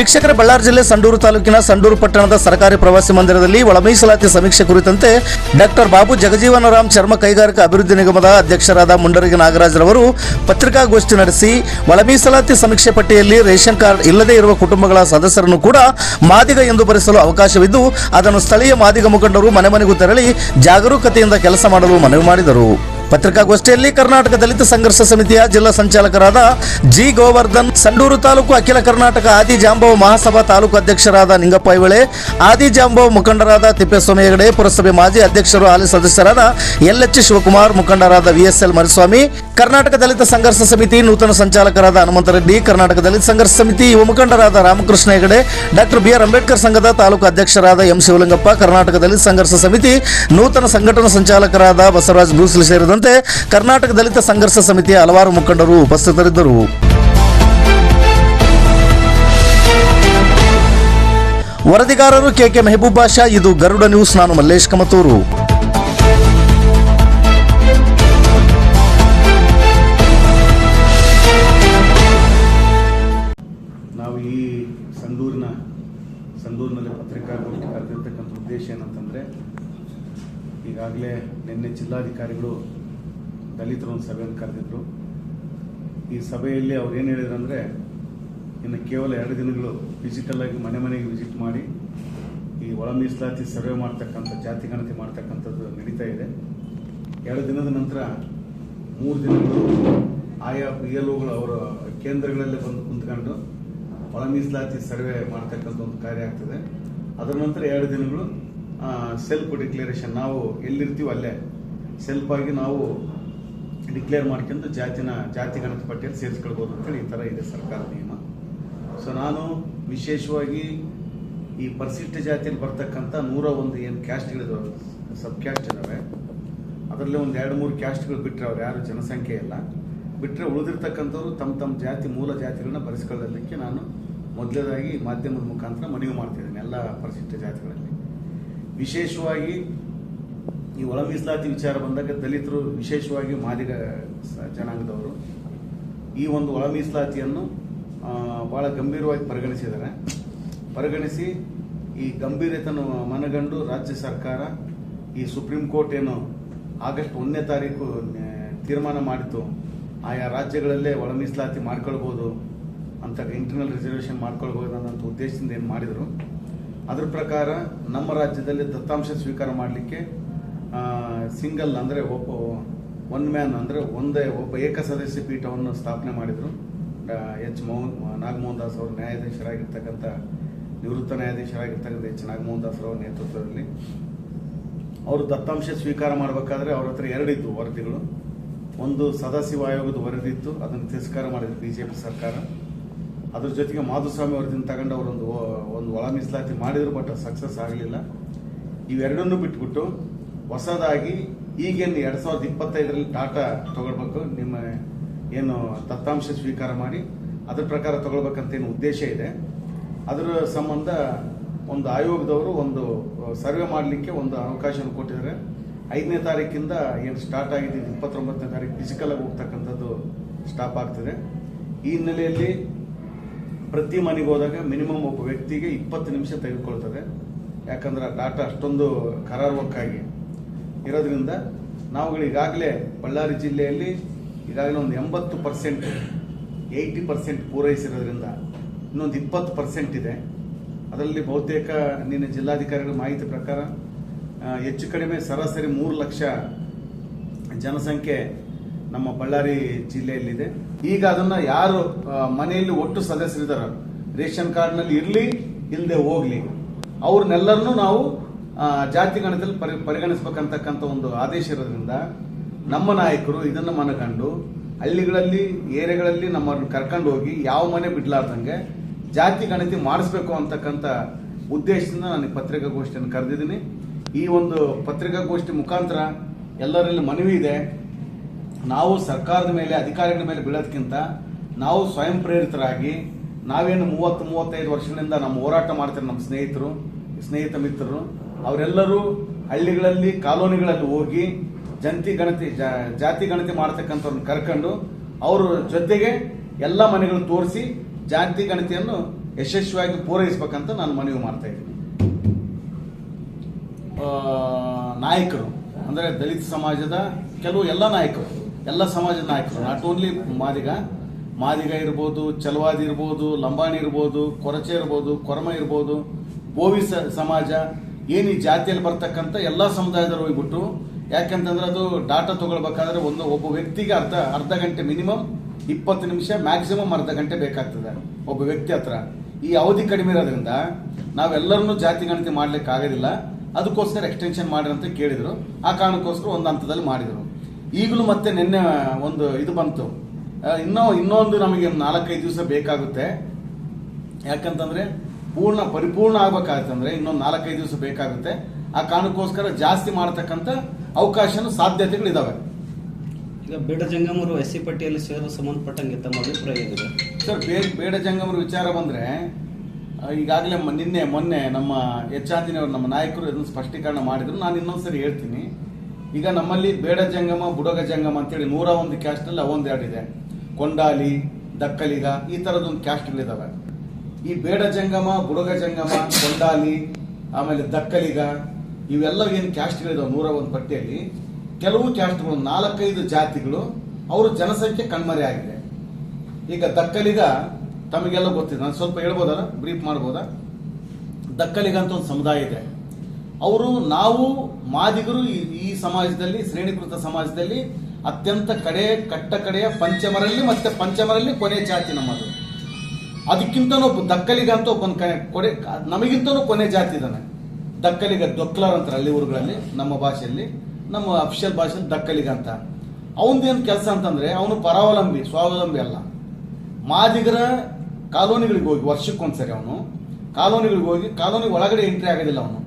ವೀಕ್ಷಕರ ಬಳ್ಳಾರಿ ಜಿಲ್ಲೆ ಸಂಡೂರು ತಾಲೂಕಿನ ಸಂಡೂರು ಪಟ್ಟಣದ ಸರ್ಕಾರಿ ಪ್ರವಾಸಿ ಮಂದಿರದಲ್ಲಿ ಒಳಮೀಸಲಾತಿ ಸಮೀಕ್ಷೆ ಕುರಿತಂತೆ ಡಾಕ್ಟರ್ ಬಾಬು ಜಗಜೀವನರಾಮ್ ಚರ್ಮ ಕೈಗಾರಿಕಾ ಅಭಿವೃದ್ಧಿ ನಿಗಮದ ಅಧ್ಯಕ್ಷರಾದ ಮುಂಡರಗಿ ನಾಗರಾಜ್ರವರು ಪತ್ರಿಕಾಗೋಷ್ಠಿ ನಡೆಸಿ ಒಳಮೀಸಲಾತಿ ಸಮೀಕ್ಷೆ ಪಟ್ಟಿಯಲ್ಲಿ ರೇಷನ್ ಕಾರ್ಡ್ ಇಲ್ಲದೇ ಇರುವ ಕುಟುಂಬಗಳ ಸದಸ್ಯರನ್ನು ಕೂಡ ಮಾದಿಗ ಎಂದು ಬರೆಸಲು ಅವಕಾಶವಿದ್ದು, ಅದನ್ನು ಸ್ಥಳೀಯ ಮಾದಿಗ ಮುಖಂಡರು ಮನೆ ಮನೆಗೂ ತೆರಳಿ ಜಾಗರೂಕತೆಯಿಂದ ಕೆಲಸ ಮಾಡಲು ಮನವಿ ಮಾಡಿದರು. ಪತ್ರಿಕಾಗೋಷ್ಠಿಯಲ್ಲಿ ಕರ್ನಾಟಕ ದಲಿತ ಸಂಘರ್ಷ ಸಮಿತಿಯ ಜಿಲ್ಲಾ ಸಂಚಾಲಕರಾದ ಜಿ ಗೋವರ್ಧನ್, ಸಂಡೂರು ತಾಲೂಕು ಅಖಿಲ ಕರ್ನಾಟಕ ಆದಿ ಜಾಂಬವ ಮಹಾಸಭಾ ತಾಲೂಕು ಅಧ್ಯಕ್ಷರಾದ ನಿಂಗಪ್ಪ ಐವಳೆ, ಆದಿ ಜಾಂಬವ ಮುಖಂಡರಾದ ತಿಪ್ಪೇಸ್ವಾಮಿ ಹೆಗಡೆ, ಪುರಸಭೆ ಮಾಜಿ ಅಧ್ಯಕ್ಷರು ಹಾಲಿ ಸದಸ್ಯರಾದ ಎಲ್ ಎಚ್ ಶಿವಕುಮಾರ್, ಮುಖಂಡರಾದ ವಿಎಸ್ಎಲ್ ಮರಿಸ್ವಾಮಿ, ಕರ್ನಾಟಕ ದಲಿತ ಸಂಘರ್ಷ ಸಮಿತಿ ನೂತನ ಸಂಚಾಲಕರಾದ ಹನುಮಂತರೆಡ್ಡಿ ಕರ್ನಾಟಕ ದಲಿತ ಸಂಘರ್ಷ ಸಮಿತಿ ಯುವ ಮುಖಂಡರಾದ Ramakrishna Hegde, doctor B R Ambedkar ಸಂಘದ ತಾಲೂಕು ಅಧ್ಯಕ್ಷರಾದ ಎಂ ಶಿವಲಿಂಗಪ್ಪ, ಕರ್ನಾಟಕ ದಲಿತ ಸಂಘರ್ಷ ಸಮಿತಿ ನೂತನ ಸಂಘಟನಾ ಸಂಚಾಲಕರಾದ ಬಸವರಾಜ್ ಭೂಸಲಿ ಸೇರಿದಂತೆ ಕರ್ನಾಟಕ ದಲಿತ ಸಂಘರ್ಷ ಸಮಿತಿಯ ಹಲವಾರು ಮುಖಂಡರು ಉಪಸ್ಥಿತರಿದ್ದರು. ವರದಿಗಾರರು ಕೆಕೆ ಮೆಹಬೂಬ್ ಬಾಷಾ, ಇದು ಗರುಡ ನ್ಯೂಸ್, ನಾನು ಮಲ್ಲೇಶ್ ಕಮತೂರು. ನಾವು ಈ ಸಂದೂರಿನ, ಸಂದೂರಿನಲ್ಲಿ ಪತ್ರಿಕಾಗೋಷ್ಠಿ ಕರೆದಿರ್ತಕ್ಕಂಥ ಉದ್ದೇಶ ಏನಂತಂದ್ರೆ, ಈಗಾಗಲೇ ನಿನ್ನೆ ಜಿಲ್ಲಾಧಿಕಾರಿಗಳು ದಲಿತರು ಒಂದು ಸಭೆಯನ್ನು ಕರೆದಿದ್ರು. ಈ ಸಭೆಯಲ್ಲಿ ಅವ್ರು ಏನು ಹೇಳಿದ್ರು ಅಂದರೆ, ಇನ್ನು ಕೇವಲ ಎರಡು ದಿನಗಳು ಫಿಸಿಕಲ್ ಆಗಿ ಮನೆ ಮನೆಗೆ ವಿಸಿಟ್ ಮಾಡಿ, ಈ ಒಳ ಮೀಸಲಾತಿ ಸರ್ವೆ ಮಾಡ್ತಕ್ಕಂಥ, ಜಾತಿ ಗಣತಿ ಮಾಡ್ತಕ್ಕಂಥದ್ದು ನಡೀತಾ ಇದೆ. ಎರಡು ದಿನದ ನಂತರ ಮೂರು ದಿನಗಳು ಆಯಾ ಪಿ ಎಲ್ ಒಗಳು ಅವರ ಕೇಂದ್ರಗಳಲ್ಲಿ ಬಂದು ಕುಂತ್ಕೊಂಡು ಒಳ ಮೀಸಲಾತಿ ಸರ್ವೆ ಮಾಡ್ತಕ್ಕಂಥ ಒಂದು ಕಾರ್ಯ ಆಗ್ತದೆ. ಅದರ ನಂತರ ಎರಡು ದಿನಗಳು ಸೆಲ್ಫ್ ಡಿಕ್ಲರೇಷನ್ ನಾವು ಎಲ್ಲಿರ್ತೀವಿ ಅಲ್ಲೇ. ಸೆಲ್ಫಾಗಿ ನಾವು ಡಿಕ್ಲೇರ್ ಮಾಡ್ಕೊಂಡು ಜಾತಿನ, ಜಾತಿ ಗಣತಿ ಪಟ್ಟಿಯಲ್ಲಿ ಸೇರಿಸ್ಕೊಳ್ಬೋದು ಅಂತೇಳಿ ಈ ಥರ ಇದೆ ಸರ್ಕಾರದ ನಿಯಮ. ಸೊ ನಾನು ವಿಶೇಷವಾಗಿ ಈ ಪರಿಶಿಷ್ಟ ಜಾತಿಯಲ್ಲಿ ಬರ್ತಕ್ಕಂಥ ನೂರ ಒಂದು ಏನು ಕ್ಯಾಸ್ಟ್ಗಳಿದ್ರು ಸಬ್ ಕ್ಯಾಸ್ಟ್ ಇದಾವೆ. ಅದರಲ್ಲಿ ಒಂದು ಎರಡು ಮೂರು ಕ್ಯಾಸ್ಟ್ಗಳು ಬಿಟ್ಟರೆ ಅವ್ರು ಯಾರು ಜನಸಂಖ್ಯೆ ಇಲ್ಲ. ಬಿಟ್ಟರೆ ಉಳಿದಿರ್ತಕ್ಕಂಥವ್ರು ತಮ್ಮ ತಮ್ಮ ಜಾತಿ, ಮೂಲ ಜಾತಿಗಳನ್ನ ಬರೆಸ್ಕೊಳ್ಳಲಿಕ್ಕೆ ನಾನು ಮೊದಲನೇದಾಗಿ ಮಾಧ್ಯಮದ ಮುಖಾಂತರ ಮನವಿ ಮಾಡ್ತಿದ್ದೀನಿ ಎಲ್ಲ ಪರಿಶಿಷ್ಟ ಜಾತಿಗಳಲ್ಲಿ. ವಿಶೇಷವಾಗಿ ಈ ಒಳ ಮೀಸಲಾತಿ ವಿಚಾರ ಬಂದಾಗ ದಲಿತರು ವಿಶೇಷವಾಗಿ ಮಾದಿಗ ಜನಾಂಗದವರು ಈ ಒಂದು ಒಳ ಮೀಸಲಾತಿಯನ್ನು ಬಹಳ ಗಂಭೀರವಾಗಿ ಪರಿಗಣಿಸಿದ್ದಾರೆ. ಪರಿಗಣಿಸಿ ಈ ಗಂಭೀರತೆಯನ್ನು ಮನಗಂಡು ರಾಜ್ಯ ಸರ್ಕಾರ ಈ ಸುಪ್ರೀಂ ಕೋರ್ಟ್ ಏನು ಆಗಸ್ಟ್ ಒಂದನೇ ತಾರೀಕು ತೀರ್ಮಾನ ಮಾಡಿತು ಆಯಾ ರಾಜ್ಯಗಳಲ್ಲೇ ಒಳ ಮೀಸಲಾತಿ ಮಾಡ್ಕೊಳ್ಬೋದು ಅಂತ ಇಂಟರ್ನಲ್ ರಿಸರ್ವೇಷನ್ ಮಾಡ್ಕೊಳ್ಬೋದು ಅನ್ನೋಂಥ ಉದ್ದೇಶದಿಂದ ಏನು ಮಾಡಿದರು. ಅದ್ರ ಪ್ರಕಾರ ನಮ್ಮ ರಾಜ್ಯದಲ್ಲಿ ದತ್ತಾಂಶ ಸ್ವೀಕಾರ ಮಾಡಲಿಕ್ಕೆ ಸಿಂಗಲ್ ಅಂದರೆ ಒಬ್ಬ ಒನ್ ಮ್ಯಾನ್ ಅಂದರೆ ಒಂದೇ ಒಬ್ಬ ಏಕಸದಸ್ಯ ಪೀಠವನ್ನು ಸ್ಥಾಪನೆ ಮಾಡಿದರು. ಎಚ್ ಮೋಹನ್, ನಾಗಮೋಹನ್ ದಾಸ್ ಅವರು ನ್ಯಾಯಾಧೀಶರಾಗಿರ್ತಕ್ಕಂಥ, ನಿವೃತ್ತ ನ್ಯಾಯಾಧೀಶರಾಗಿರ್ತಕ್ಕಂಥ ಎಚ್ ನಾಗಮೋಹನ್ ದಾಸ್ ಅವರ ನೇತೃತ್ವದಲ್ಲಿ. ಅವರು ದತ್ತಾಂಶ ಸ್ವೀಕಾರ ಮಾಡಬೇಕಾದ್ರೆ ಅವ್ರ ಹತ್ರ ಎರಡಿತ್ತು ವರದಿಗಳು. ಒಂದು ಸದಸ್ಯ ಆಯೋಗದ ವರದಿ ಇತ್ತು ಅದನ್ನು ತಿರಸ್ಕಾರ ಮಾಡಿದ್ರು ಬಿಜೆಪಿ ಸರ್ಕಾರ. ಅದ್ರ ಜೊತೆಗೆ ಮಾಧುಸ್ವಾಮಿ ವರದಿನ ತಗೊಂಡು ಅವರೊಂದು, ಒಂದು ಒಳ ಮೀಸಲಾತಿ ಮಾಡಿದ್ರು, ಬಟ್ ಸಕ್ಸಸ್ ಆಗಲಿಲ್ಲ. ಇವೆರಡನ್ನೂ ಬಿಟ್ಬಿಟ್ಟು ಹೊಸದಾಗಿ ಈಗೇನು ಎರಡ್ ಸಾವಿರದ ಇಪ್ಪತ್ತೈದರಲ್ಲಿ ಡಾಟಾ ತಗೊಳ್ಬೇಕು. ನಿಮ್ಮ ಏನು ದತ್ತಾಂಶ ಸ್ವೀಕಾರ ಮಾಡಿ ಅದ್ರ ಪ್ರಕಾರ ತಗೊಳ್ಬೇಕಂತ ಏನು ಉದ್ದೇಶ ಇದೆ. ಅದರ ಸಂಬಂಧ ಒಂದು ಆಯೋಗದವರು ಒಂದು ಸರ್ವೆ ಮಾಡಲಿಕ್ಕೆ ಒಂದು ಅವಕಾಶವನ್ನು ಕೊಟ್ಟಿದ್ದಾರೆ. ಐದನೇ ತಾರೀಕಿಂದ ಏನು ಸ್ಟಾರ್ಟ್ ಆಗಿದೆ ಇಪ್ಪತ್ತೊಂಬತ್ತನೇ ತಾರೀಕು ಫಿಸಿಕಲ್ ಆಗಿ ಹೋಗ್ತಕ್ಕಂಥದ್ದು ಸ್ಟಾಪ್ ಆಗ್ತಿದೆ. ಈ ಹಿನ್ನೆಲೆಯಲ್ಲಿ ಪ್ರತಿ ಮನೆಗೆ ಹೋದಾಗ ಮಿನಿಮಮ್ ಒಬ್ಬ ವ್ಯಕ್ತಿಗೆ ಇಪ್ಪತ್ತು ನಿಮಿಷ ತೆಗೆದುಕೊಳ್ತದೆ. ಯಾಕಂದ್ರೆ ಡಾಟಾ ಅಷ್ಟೊಂದು ಕರಾರುವಕ್ಕಾಗಿ. ಇರೋದ್ರಿಂದ ನಾವುಗಳು ಈಗಾಗಲೇ ಬಳ್ಳಾರಿ ಜಿಲ್ಲೆಯಲ್ಲಿ ಈಗಾಗಲೇ ಒಂದು ಎಂಬತ್ತು ಪರ್ಸೆಂಟ್ ಏಯ್ಟಿ ಪರ್ಸೆಂಟ್ ಪೂರೈಸಿರೋದ್ರಿಂದ ಇನ್ನೊಂದು ಇಪ್ಪತ್ತು ಪರ್ಸೆಂಟ್ ಇದೆ. ಅದರಲ್ಲಿ ಬಹುತೇಕ ನಿನ್ನೆ ಜಿಲ್ಲಾಧಿಕಾರಿಗಳ ಮಾಹಿತಿ ಪ್ರಕಾರ ಹೆಚ್ಚು ಕಡಿಮೆ ಸರಾಸರಿ ಮೂರು ಲಕ್ಷ ಜನಸಂಖ್ಯೆ ನಮ್ಮ ಬಳ್ಳಾರಿ ಜಿಲ್ಲೆಯಲ್ಲಿದೆ. ಈಗ ಅದನ್ನು ಯಾರು ಮನೆಯಲ್ಲಿ ಒಟ್ಟು ಸದಸ್ಯರಿದ್ದಾರೆ ರೇಷನ್ ಕಾರ್ಡ್ನಲ್ಲಿ ಇರಲಿ ಇಲ್ಲದೆ ಹೋಗಲಿ, ಅವ್ರನ್ನೆಲ್ಲರನ್ನೂ ನಾವು ಜಾತಿ ಗಣದಲ್ಲಿ ಪರಿ, ಪರಿಗಣಿಸ್ಬೇಕಂತಕ್ಕಂಥ ಒಂದು ಆದೇಶ ಇರೋದ್ರಿಂದ ನಮ್ಮ ನಾಯಕರು ಇದನ್ನು ಮನಗಂಡು ಹಳ್ಳಿಗಳಲ್ಲಿ, ಏರಿಯಾಗಳಲ್ಲಿ ನಮ್ಮನ್ನು ಕರ್ಕೊಂಡು ಹೋಗಿ ಯಾವ ಮನೆ ಬಿಡ್ಲಾರ್ದಂಗೆ ಜಾತಿ ಗಣತಿ ಮಾಡಿಸ್ಬೇಕು ಅಂತಕ್ಕಂಥ ಉದ್ದೇಶದಿಂದ ನಾನು ಪತ್ರಿಕಾಗೋಷ್ಠಿಯನ್ನು ಕರೆದಿದ್ದೀನಿ. ಈ ಒಂದು ಪತ್ರಿಕಾಗೋಷ್ಠಿ ಮುಖಾಂತರ ಎಲ್ಲರಲ್ಲಿ ಮನವಿ ಇದೆ. ನಾವು ಸರ್ಕಾರದ ಮೇಲೆ, ಅಧಿಕಾರಿಗಳ ಮೇಲೆ ಬೀಳೋದಕ್ಕಿಂತ ನಾವು ಸ್ವಯಂ ಪ್ರೇರಿತರಾಗಿ ನಾವೇನು ಮೂವತ್ತು, ಮೂವತ್ತೈದು ವರ್ಷಗಳಿಂದ ನಮ್ಮ ಹೋರಾಟ ಮಾಡ್ತಾರೆ ನಮ್ಮ ಸ್ನೇಹಿತರು, ಸ್ನೇಹಿತ ಮಿತ್ರರು ಅವರೆಲ್ಲರೂ ಹಳ್ಳಿಗಳಲ್ಲಿ ಕಾಲೋನಿಗಳಲ್ಲಿ ಹೋಗಿ ಜಂತಿ ಗಣತಿ ಜಾತಿ ಗಣತಿ ಮಾಡ್ತಕ್ಕಂಥವ್ರನ್ನ ಕರ್ಕೊಂಡು ಅವರ ಜೊತೆಗೆ ಎಲ್ಲ ಮನೆಗಳು ತೋರಿಸಿ ಜಾತಿ ಗಣತಿಯನ್ನು ಯಶಸ್ವಿಯಾಗಿ ಪೂರೈಸಬೇಕಂತ ನಾನು ಮನವಿ ಮಾಡ್ತಾ ಇದ್ದೀನಿ. ನಾಯಕರು, ಅಂದರೆ ದಲಿತ ಸಮಾಜದ ಕೆಲವು ಎಲ್ಲ ನಾಯಕರು, ಎಲ್ಲ ಸಮಾಜದ ನಾಯಕರು ನಾಟ್ ಓನ್ಲಿ ಮಾದಿಗ ಮಾದಿಗ ಇರ್ಬೋದು, ಚಲವಾದಿ ಇರ್ಬೋದು, ಲಂಬಾಣಿ ಇರ್ಬೋದು, ಕೊರಚೆ ಇರ್ಬೋದು, ಕೊರಮ ಇರ್ಬೋದು, ಬೋವಿ ಸಮಾಜ ಏನು ಈ ಜಾತಿಯಲ್ಲಿ ಬರ್ತಕ್ಕಂಥ ಎಲ್ಲ ಸಮುದಾಯದವರು ಹೋಗ್ಬಿಟ್ಟು, ಯಾಕಂತಂದ್ರೆ ಅದು ಡಾಟಾ ತಗೊಳ್ಬೇಕಾದ್ರೆ ಒಂದು ಒಬ್ಬ ವ್ಯಕ್ತಿಗೆ ಅರ್ಧ ಅರ್ಧ ಗಂಟೆ ಮಿನಿಮಮ್ ಇಪ್ಪತ್ತು ನಿಮಿಷ ಮ್ಯಾಕ್ಸಿಮಮ್ ಅರ್ಧ ಗಂಟೆ ಬೇಕಾಗ್ತದೆ ಒಬ್ಬ ವ್ಯಕ್ತಿ ಹತ್ರ. ಈ ಅವಧಿ ಕಡಿಮೆ ಇರೋದ್ರಿಂದ ನಾವೆಲ್ಲರನ್ನೂ ಜಾತಿ ಗಣತಿ ಮಾಡ್ಲಿಕ್ಕೆ ಆಗೋದಿಲ್ಲ. ಅದಕ್ಕೋಸ್ಕರ ಎಕ್ಸ್ಟೆನ್ಷನ್ ಮಾಡಿರಿ ಅಂತ ಕೇಳಿದ್ರು. ಆ ಕಾರಣಕ್ಕೋಸ್ಕರ ಒಂದು ಹಂತದಲ್ಲಿ ಮಾಡಿದರು. ಈಗಲೂ ಮತ್ತೆ ನಿನ್ನೆ ಒಂದು ಇದು ಬಂತು. ಇನ್ನೂ, ಇನ್ನೊಂದು ನಮಗೆ ನಾಲ್ಕೈದು ದಿವಸ ಬೇಕಾಗುತ್ತೆ. ಯಾಕಂತಂದ್ರೆ ಪೂರ್ಣ ಪರಿಪೂರ್ಣ ಆಗ್ಬೇಕಾಗತ್ತಂದ್ರೆ ಇನ್ನೊಂದು ನಾಲ್ಕೈದು ದಿವಸ ಬೇಕಾಗುತ್ತೆ. ಆ ಕಾರಣಕ್ಕೋಸ್ಕರ ಜಾಸ್ತಿ ಮಾಡತಕ್ಕಂತ ಅವಕಾಶ ಸಾಧ್ಯತೆಗಳಿದಾವೆ. ಈಗ ಬೇಡ ಜಂಗಮರು ಎಸ್ ಸಿ ಪಟ್ಟಿಯಲ್ಲಿ ಸೇರಲು ಸಂಬಂಧಪಟ್ಟಂಗೆ ತಮ್ಮ ಅಭಿಪ್ರಾಯ ಏನಿದೆ? ಸರ್ ಬೇಡ ಬೇಡ ಜಂಗಮರ ವಿಚಾರ ಬಂದ್ರೆ ಈಗಾಗಲೇ ನಿನ್ನೆ ಮೊನ್ನೆ ನಮ್ಮ ಎಚ್ಚಾಂದಿನವರು ನಮ್ಮ ನಾಯಕರು ಇದನ್ನು ಸ್ಪಷ್ಟೀಕರಣ ಮಾಡಿದ್ರು. ನಾನು ಇನ್ನೊಂದ್ಸರಿ ಹೇಳ್ತೀನಿ. ಈಗ ನಮ್ಮಲ್ಲಿ ಬೇಡ ಜಂಗಮ ಬುಡಗ ಜಂಗಮ ಅಂತೇಳಿ ನೂರ ಒಂದು ಕ್ಯಾಸ್ಟಲ್ಲಿ ಅವೊಂದು ಇದೆ ಕೊಂಡಾಲಿ ದಕ್ಕಲಿಗ ಈ ಥರದೊಂದು ಕ್ಯಾಸ್ಟ್ಗಳಿದಾವೆ ಈ ಬೇಡ ಜಂಗಮ, ಬುಡಗ ಜಂಗಮ ಕೊಂಡಾಲಿ ಆಮೇಲೆ ದಕ್ಕಲಿಗ ಇವೆಲ್ಲ ಏನು ಕ್ಯಾಸ್ಟ್ಗಳಿದಾವೆ ನೂರ ಒಂದು ಪಟ್ಟಿಯಲ್ಲಿ. ಕೆಲವು ಕ್ಯಾಸ್ಟ್ಗಳು ನಾಲ್ಕೈದು ಜಾತಿಗಳು, ಅವರ ಜನಸಂಖ್ಯೆ ಕಣ್ಮರೆ ಆಗಿದೆ. ಈಗ ದಕ್ಕಲಿಗ, ತಮಗೆಲ್ಲ ಗೊತ್ತಿದೆ. ನಾನು ಸ್ವಲ್ಪ ಹೇಳ್ಬೋದಲ್ಲ ಬ್ರೀಫ್ ಮಾಡ್ಬೋದಾ? ದಕ್ಕಲಿಗ ಅಂತ ಒಂದು ಸಮುದಾಯ ಇದೆ. ಅವರು ನಾವು, ಮಾದಿಗರು ಈ- ಸಮಾಜದಲ್ಲಿ, ಶ್ರೇಣೀಕೃತ ಸಮಾಜದಲ್ಲಿ ಅತ್ಯಂತ ಕಡೆ, ಕಟ್ಟ ಕಡೆಯ ಪಂಚಮರಲ್ಲಿ ಮತ್ತೆ ಪಂಚಮರಲ್ಲಿ ಕೊನೆ ಜಾತಿ ನಮ್ಮದು. ಅದಕ್ಕಿಂತನೂ ಒಬ್ಬ ದಕ್ಕಲಿಗ ಅಂತ ಒಬ್ಬನ ಕ- ಕೊಡೆ, ನಮಗಿಂತನೂ ಕೊನೆ ಜಾತಿ ಇದ್ದಾನೆ. ದಕ್ಕಲಿಗ ದೊಕ್ಲರ್ ಅಂತಾರೆ ಹಳ್ಳಿ ಊರುಗಳಲ್ಲಿ, ನಮ್ಮ ಭಾಷೆಯಲ್ಲಿ. ನಮ್ಮ ಅಫಿಷಿಯಲ್ ಭಾಷೆ ದಕ್ಕಲಿಗ ಅಂತ. ಅವನದೇನು ಕೆಲಸ ಅಂತಂದ್ರೆ, ಅವನು ಪರಾವಲಂಬಿ, ಸ್ವಾವಲಂಬಿ ಅಲ್ಲ. ಮಾದಿಗರ ಕಾಲೋನಿಗಳಿಗೆ ಹೋಗಿ, ವರ್ಷಕ್ಕೊಂದ್ಸರಿ ಅವನು. ಕಾಲೋನಿಗಳಿಗೆ ಹೋಗಿ, ಕಾಲೋನಿ ಒಳಗಡೆ ಎಂಟ್ರಿ ಆಗೋದಿಲ್ಲ ಅವನು.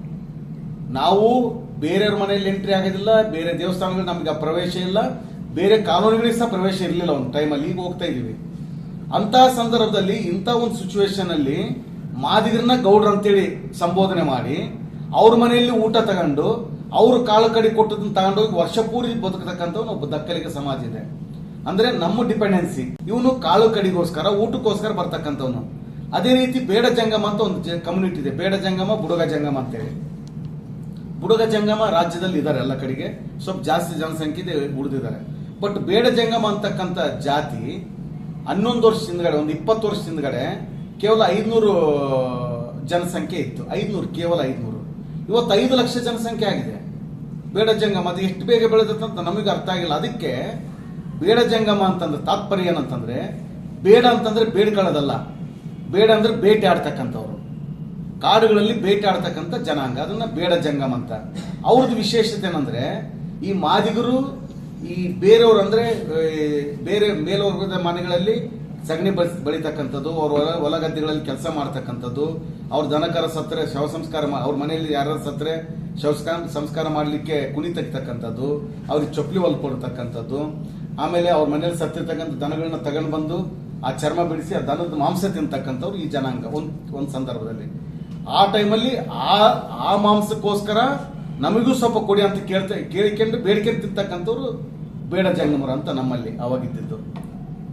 ನಾವು ಬೇರೆಯವ್ರ ಮನೆಯಲ್ಲಿ ಎಂಟ್ರಿ ಆಗೋದಿಲ್ಲ, ಬೇರೆ ದೇವಸ್ಥಾನಗಳಿಗೆ ನಮಗೆ ಪ್ರವೇಶ ಇಲ್ಲ, ಬೇರೆ ಕಾಲೋನಿಗಳಿಗೆ ಸಹ ಪ್ರವೇಶ ಇರಲಿಲ್ಲ ಅವನು. ಟೈಮಲ್ಲಿ ಈಗ ಹೋಗ್ತಾ ಇದೀವಿ ಅಂತಹ ಸಂದರ್ಭದಲ್ಲಿ ಇಂಥ ಒಂದು ಸಿಚುವೇಶನ್ ಅಲ್ಲಿ ಮಾದಿಗರನ್ನ ಗೌಡ್ರ ಅಂತೇಳಿ ಸಂಬೋಧನೆ ಮಾಡಿ, ಅವ್ರ ಮನೆಯಲ್ಲಿ ಊಟ ತಗೊಂಡು, ಅವರು ಕಾಳು ಕಡಿ ಕೊಟ್ಟದನ್ನ ತಗೊಂಡೋಗಿ ವರ್ಷ ಪೂರ್ತಿ ಬದುಕತಕ್ಕಂಥ ಒಬ್ಬ ದಕ್ಕಲಿಗ ಸಮಾಜ ಇದೆ. ಅಂದ್ರೆ ನಮ್ಮ ಡಿಪೆಂಡೆನ್ಸಿ ಇವನು ಕಾಳು ಕಡಿಗೋಸ್ಕರ, ಊಟಕ್ಕೋಸ್ಕರ ಬರ್ತಕ್ಕಂಥವನು. ಅದೇ ರೀತಿ ಬೇಡ ಜಂಗಮ ಅಂತ ಒಂದು ಕಮ್ಯುನಿಟಿ ಇದೆ. ಬೇಡ ಜಂಗಮ, ಬುಡಗ ಜಂಗಮ ಅಂತೇಳಿ. ಬುಡಗ ಜಂಗಮ ರಾಜ್ಯದಲ್ಲಿ ಇದ್ದಾರೆ ಎಲ್ಲ ಕಡೆಗೆ. ಸ್ವಲ್ಪ ಜಾಸ್ತಿ ಜನಸಂಖ್ಯೆ ಉಳಿದಿದ್ದಾರೆ. ಬಟ್ ಬೇಡ ಜಂಗಮ ಅಂತಕ್ಕಂಥ ಜಾತಿ ಹನ್ನೊಂದು ವರ್ಷ ಹಿಂದ್ಗಡೆ, ಒಂದು ಇಪ್ಪತ್ತು ವರ್ಷ ಹಿಂದ್ಗಡೆ ಕೇವಲ ಐದುನೂರು ಜನಸಂಖ್ಯೆ ಇತ್ತು. ಐದುನೂರು, ಕೇವಲ ಐದುನೂರು. ಇವತ್ತು ಐದು ಲಕ್ಷ ಜನಸಂಖ್ಯೆ ಆಗಿದೆ. ಬೇಡ ಜಂಗಮ, ಅದು ಎಷ್ಟು ಬೇಗ ಬೆಳೆದಂತ ನಮಗೆ ಅರ್ಥ ಆಗಿಲ್ಲ. ಅದಕ್ಕೆ ಬೇಡ ಜಂಗಮ ಅಂತಂದ್ರೆ ತಾತ್ಪರ್ಯ ಏನಂತಂದ್ರೆ, ಬೇಡ ಅಂತಂದ್ರೆ ಬೇಡ್ಕೊಳ್ಳೋದಲ್ಲ. ಬೇಡ ಅಂದ್ರೆ ಬೇಟೆ ಆಡ್ತಕ್ಕಂಥವ್ರು. ಕಾಡುಗಳಲ್ಲಿ ಬೇಟೆ ಆಡ್ತಕ್ಕಂಥ ಜನಾಂಗ, ಅದನ್ನ ಬೇಡ ಜಂಗಮ ಅಂತ. ಅವ್ರದ್ದು ವಿಶೇಷತೆ ಏನಂದ್ರೆ, ಈ ಮಾದಿಗರು ಈ ಬೇರೆಯವರು ಅಂದ್ರೆ ಬೇರೆ ಮೇಲ್ವರ್ಗದ ಮನೆಗಳಲ್ಲಿ ಸಗಣಿ ಬಳಸಿ ಬಳಿತಕ್ಕಂಥದ್ದು, ಅವ್ರ ಹೊಲ ಗದ್ದೆಗಳಲ್ಲಿ ಕೆಲಸ ಮಾಡ್ತಕ್ಕಂಥದ್ದು, ಅವ್ರ ದನಕರ ಸತ್ತರೆ ಶವ ಸಂಸ್ಕಾರ ಅವ್ರ ಮನೆಯಲ್ಲಿ ಯಾರು ಸತ್ತರೆ ಶವ ಸಂಸ್ಕಾರ ಮಾಡಲಿಕ್ಕೆ ಕುಣಿ ತೆಗಿತಕ್ಕಂಥದ್ದು, ಅವ್ರಿಗೆ ಚೊಪ್ಲಿ ಹೊಲ್ಕೊಡ್ತಕ್ಕಂಥದ್ದು ಆಮೇಲೆ ಅವ್ರ ಮನೆಯಲ್ಲಿ ಸತ್ತಿರ್ತಕ್ಕಂಥ ದನಗಳನ್ನ ತಗೊಂಡು ಬಂದು ಆ ಚರ್ಮ ಬಿಡಿಸಿ ಆ ದನದ ಮಾಂಸ ತಿಂತಕ್ಕಂಥವ್ರು ಈ ಜನಾಂಗ, ಒಂದು ಒಂದು ಸಂದರ್ಭದಲ್ಲಿ. ಆ ಟೈಮಲ್ಲಿ ಆ ಆ ಮಾಂಸಕ್ಕೋಸ್ಕರ ನಮಗೂ ಸ್ವಲ್ಪ ಕೊಡಿ ಅಂತ ಕೇಳ್ತಾ ಕೇಳಿಕೊಂಡು ಬೇಡಿಕೆ ತಿಂತಕ್ಕಂಥವ್ರು ಬೇಡ ಜಂಗಮರು ಅಂತ ನಮ್ಮಲ್ಲಿ ಅವಾಗಿದ್ದಿದ್ದು.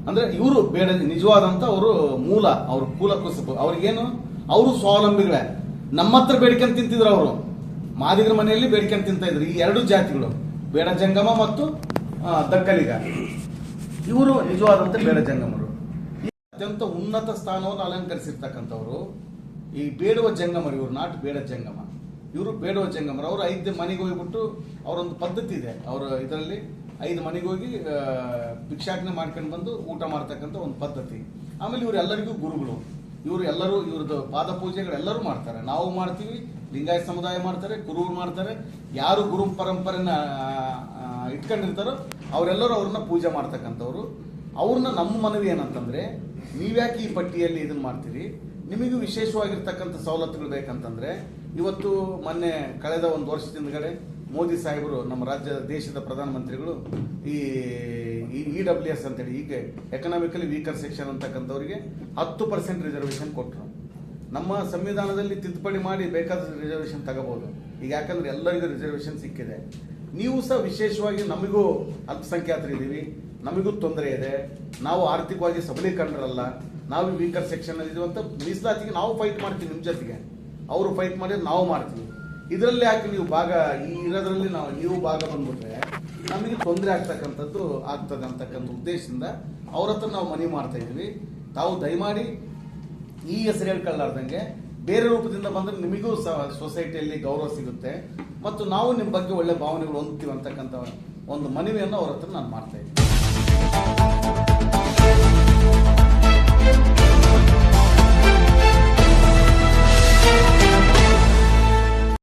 ಅಂದ್ರೆ ಇವರು ಬೇಡ, ನಿಜವಾದಂತ ಅವರು ಮೂಲ, ಅವ್ರ ಕುಲ ಕುಸುಬು. ಅವ್ರಿಗೇನು? ಅವರು ಸ್ವಾವಲಂಬಿಗಳೇ. ನಮ್ಮ ಹತ್ರ ತಿಂತಿದ್ರು ಅವರು. ಮಾದಿಗರ ಮನೆಯಲ್ಲಿ ಬೇಡ್ಕೊಂಡ್ ತಿಂತ ಇದ್ರು. ಈ ಎರಡು ಜಾತಿಗಳು, ಬೇಡ ಜಂಗಮ ಮತ್ತು ದಕ್ಕಲಿಗ ಇವರು ನಿಜವಾದಂತ ಬೇಡ ಜಂಗಮರು. ಈ ಅತ್ಯಂತ ಉನ್ನತ ಸ್ಥಾನವನ್ನು ಅಲಂಕರಿಸಿರ್ತಕ್ಕಂಥವ್ರು ಈ ಬೇಡುವ ಜಂಗಮರು. ಇವರು ನಾಟ್ ಬೇಡ ಜಂಗಮ. ಇವರು ಬೇಡವ ಜಂಗಮರು. ಅವರು ಐದು ಮನೆಗೆ ಹೋಗಿಬಿಟ್ಟು ಅವರೊಂದು ಪದ್ಧತಿ ಇದೆ. ಅವರು ಇದರಲ್ಲಿ ಐದು ಮನೆಗೆ ಹೋಗಿ ಭಿಕ್ಷಾಟನೆ ಮಾಡ್ಕೊಂಡು ಬಂದು ಊಟ ಮಾಡ್ತಕ್ಕಂಥ ಒಂದು ಪದ್ಧತಿ. ಆಮೇಲೆ ಇವರು ಎಲ್ಲರಿಗೂ ಗುರುಗಳು. ಇವರು ಎಲ್ಲರೂ ಇವ್ರದ್ದು ಪಾದ ಪೂಜೆಗಳೆಲ್ಲರೂ ಮಾಡ್ತಾರೆ. ನಾವು ಮಾಡ್ತೀವಿ, ಲಿಂಗಾಯತ ಸಮುದಾಯ ಮಾಡ್ತಾರೆ ಗುರುಗಳು ಮಾಡ್ತಾರೆ. ಯಾರು ಗುರು ಪರಂಪರೆನ ಇಟ್ಕೊಂಡಿರ್ತಾರೋ ಅವರೆಲ್ಲರೂ ಅವ್ರನ್ನ ಪೂಜೆ ಮಾಡ್ತಕ್ಕಂಥವ್ರು. ಅವ್ರನ್ನ ನಮ್ಮ ಮನವಿ ಏನಂತಂದ್ರೆ, ನೀವ್ಯಾಕೆ ಈ ಪಟ್ಟಿಯಲ್ಲಿ ಇದನ್ನ ಮಾಡ್ತೀರಿ? ನಿಮಗೂ ವಿಶೇಷವಾಗಿರ್ತಕ್ಕಂಥ ಸವಲತ್ತುಗಳು ಬೇಕಂತಂದ್ರೆ ಇವತ್ತು ಮೊನ್ನೆ ಕಳೆದ ಒಂದು ವರ್ಷದ ಹಿಂದ್ಗಡೆ ಮೋದಿ ಸಾಹೇಬರು ನಮ್ಮ ರಾಜ್ಯದ ದೇಶದ ಪ್ರಧಾನಮಂತ್ರಿಗಳು ಈ ಇ ಡಬ್ಲ್ಯೂ ಎಸ್ ಅಂತೇಳಿ ಈಗ ಎಕನಾಮಿಕಲಿ ವೀಕರ್ ಸೆಕ್ಷನ್ ಅಂತಕ್ಕಂಥವ್ರಿಗೆ ಹತ್ತು ಪರ್ಸೆಂಟ್ ರಿಸರ್ವೇಷನ್ ಕೊಟ್ಟರು ನಮ್ಮ ಸಂವಿಧಾನದಲ್ಲಿ ತಿದ್ದುಪಡಿ ಮಾಡಿ ಬೇಕಾದ ರಿಸರ್ವೇಷನ್ ತಗೋಬೋದು. ಈಗ ಯಾಕಂದ್ರೆ ಎಲ್ಲರಿಗೂ ರಿಸರ್ವೇಷನ್ ಸಿಕ್ಕಿದೆ. ನೀವು ಸಹ ವಿಶೇಷವಾಗಿ ನಮಗೂ ಅಲ್ಪಸಂಖ್ಯಾತರಿದ್ದೀವಿ ನಮಗೂ ತೊಂದರೆ ಇದೆ, ನಾವು ಆರ್ಥಿಕವಾಗಿ ಸಬಲೀಕರಣರಲ್ಲ, ನಾವು ವೀಕರ್ ಸೆಕ್ಷನ್ ಅಲ್ಲಿ ಅಂತ ಮೀಸಲಾತಿಗೆ ನಾವು ಫೈಟ್ ಮಾಡ್ತೀವಿ ನಿಮ್ಮ ಜೊತೆಗೆ. ಅವರು ಫೈಟ್ ಮಾಡಿ ನಾವು ಮಾಡ್ತೀವಿ. ಇದರಲ್ಲಿ ಯಾಕೆ ನೀವು ಭಾಗ, ಈ ಇರೋದ್ರಲ್ಲಿ ನಾವು, ನೀವು ಭಾಗ ಬಂದ್ಬಿಟ್ರೆ ನಮಗೆ ತೊಂದರೆ ಆಗ್ತಕ್ಕಂಥದ್ದು ಆಗ್ತದೆ ಅಂತಕ್ಕಂಥ ಉದ್ದೇಶದಿಂದ ಅವ್ರ ಹತ್ರ ನಾವು ಮನವಿ ಮಾಡ್ತಾ ಇದ್ವಿ ತಾವು ದಯಮಾಡಿ ಈ ಹೆಸರು ಹೇಳ್ಕೊಳ್ಳಾರ್ದಂಗೆ ಬೇರೆ ರೂಪದಿಂದ ಬಂದ್ರೆ ನಿಮಗೂ ಸಹ ಸೊಸೈಟಿಯಲ್ಲಿ ಗೌರವ ಸಿಗುತ್ತೆ. ಮತ್ತು ನಾವು ನಿಮ್ಮ ಬಗ್ಗೆ ಒಳ್ಳೆ ಭಾವನೆಗಳು ಹೊಂದ್ತೀವಿ ಅಂತಕ್ಕಂಥ ಒಂದು ಮನವಿಯನ್ನು ಅವ್ರ ಹತ್ರ ನಾನು ಮಾಡ್ತಾ ಇದ್ದೀನಿ.